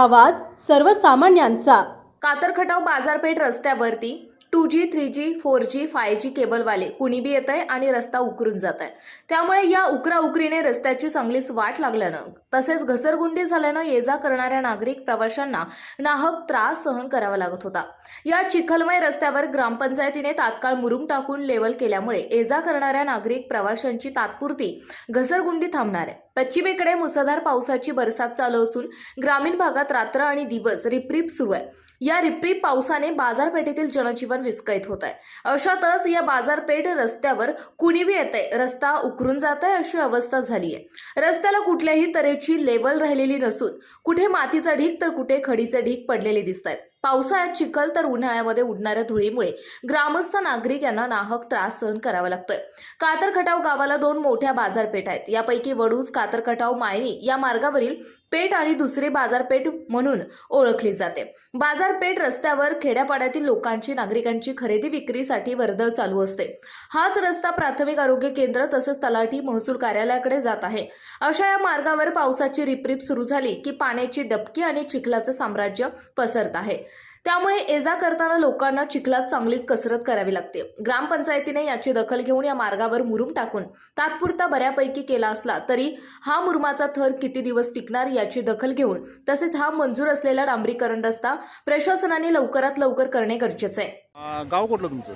आवाज सर्वसामान्यांचा. कातरखटाव बाजारपेठ रस्त्यावरती two G three G four G five G केबलवाले कुणी बी येत आहे आणि रस्ता उकरून जात आहे त्यामुळे या उकरा उकरीने रस्त्याची चांगलीच वाट लागल्यानं तसेच घसरगुंडी झाल्यानं ये जा करणाऱ्या नागरिक प्रवाशांना नाहक त्रास सहन करावा लागत होता. या चिखलमय रस्त्यावर ग्रामपंचायतीने तात्काळ मुरुम टाकून लेवल केल्यामुळे ये जा करणाऱ्या नागरिक प्रवाशांची तात्पुरती घसरगुंडी थांबणार आहे. पश्चिमेकडे मुसळधार पावसाची बरसात चालू असून ग्रामीण भागात रात्र आणि दिवस रिपरिप सुरू आहे. या रिपरिप पावसाने बाजारपेठेतील जनजीवन विस्कळीत होत आहे अशातच या बाजारपेठ रस्त्यावर कुणीबी येत आहे रस्ता उकरून जात आहे अशी अवस्था झाली आहे रस्त्याला कुठल्याही तऱ्हेची लेवल राहिलेली नसून कुठे मातीचा ढीक तर कुठे खडीचे ढीक पडलेले दिसत आहेत पावसाळ्यात चिखल तर उन्हाळ्यामध्ये उडणाऱ्या धुळीमुळे ग्रामस्थ नागरिक यांना नाहक त्रास सहन करावा लागतोय. कातरखटाव गावाला दोन मोठ्या बाजारपेठ आहेत. यापैकी वडूज कातरखटाव मायनी या मार्गावरील पेठ आणि दुसरी बाजारपेठ म्हणून ओळखली जाते. बाजारपेठ रस्त्यावर खेड्यापाड्यातील लोकांची नागरिकांची खरेदी विक्रीसाठी वर्दळ चालू असते. हाच रस्ता प्राथमिक आरोग्य केंद्र तसंच तलाठी महसूल कार्यालयाकडे जात आहे. अशा या मार्गावर पावसाची रिपरिप सुरू झाली की पाण्याची डबकी आणि चिखलाचं साम्राज्य पसरत आहे. त्यामुळे ये जा करताना लोकांना चिखलात चांगलीच कसरत करावी लागते. ग्रामपंचायतीने याची दखल घेऊन या मार्गावर मुरुम टाकून तात्पुरता बऱ्यापैकी केला असला तरी हा मुरुमाचा थर किती दिवस टिकणार याची दखल घेऊन तसेच हा मंजूर असलेला डांबरीकरण रस्ता प्रशासनाने लवकरात लवकर करणे गरजेचे आहे. गाव कुठलं तुमचं?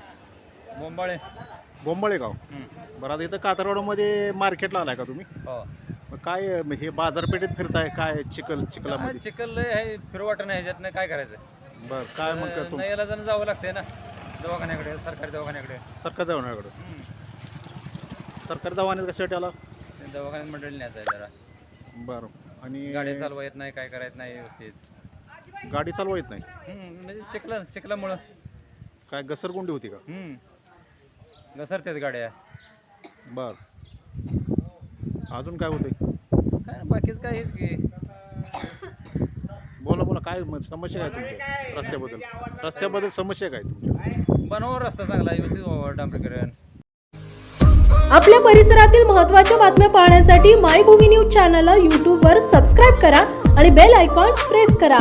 बोंबाळे. बोंबळे गाव. बरं आता इथं कातरवाडमध्ये मार्केटला आलाय का तुम्ही? हो. मग काय हे बाजारपेठेत फिरताय? काय चिखल चिखलामध्ये? चिखल लय आहे फिरू वाटत नाही ह्याच्यातनं काय करायचं बरं काय मग काय तुम नाही याला जण जावं लागतंय ना दवाखान्याकडे सरकारी दवाखान्याकडे. सरकार दवाखान्याकडं. सरकारी दवाखान्यात कशासाठी आला ते दवाखान्यात मंडळी न्यायचं आहे जरा. बरं. आणि गाडी चालवा येत नाही काय करायचं नाही व्यवस्थित. गाडी चालवा येत नाही? हम्म, म्हणजे चिखला चिखलामुळं. काय घसरगुंडी होती का? हम्म. घसरतात गाड्या. बरं. अजून काय होतंय? काय बाकीच काय हेच की. काय म- समस्या काय तुमच्या रस्त्याबद्दल? रस्त्याबद्दल समस्या काय तुमच्या? बनवा रस्ता चांगला व्यवस्थित व्हावं डांबरीकरण आपल्या परिसरातील महत्त्वाच्या बातम्या पाहण्यासाठी मायभूमी न्यूज चॅनलला यूट्यूबवर सबस्क्राईब करा आणि बेल आयकॉन प्रेस करा.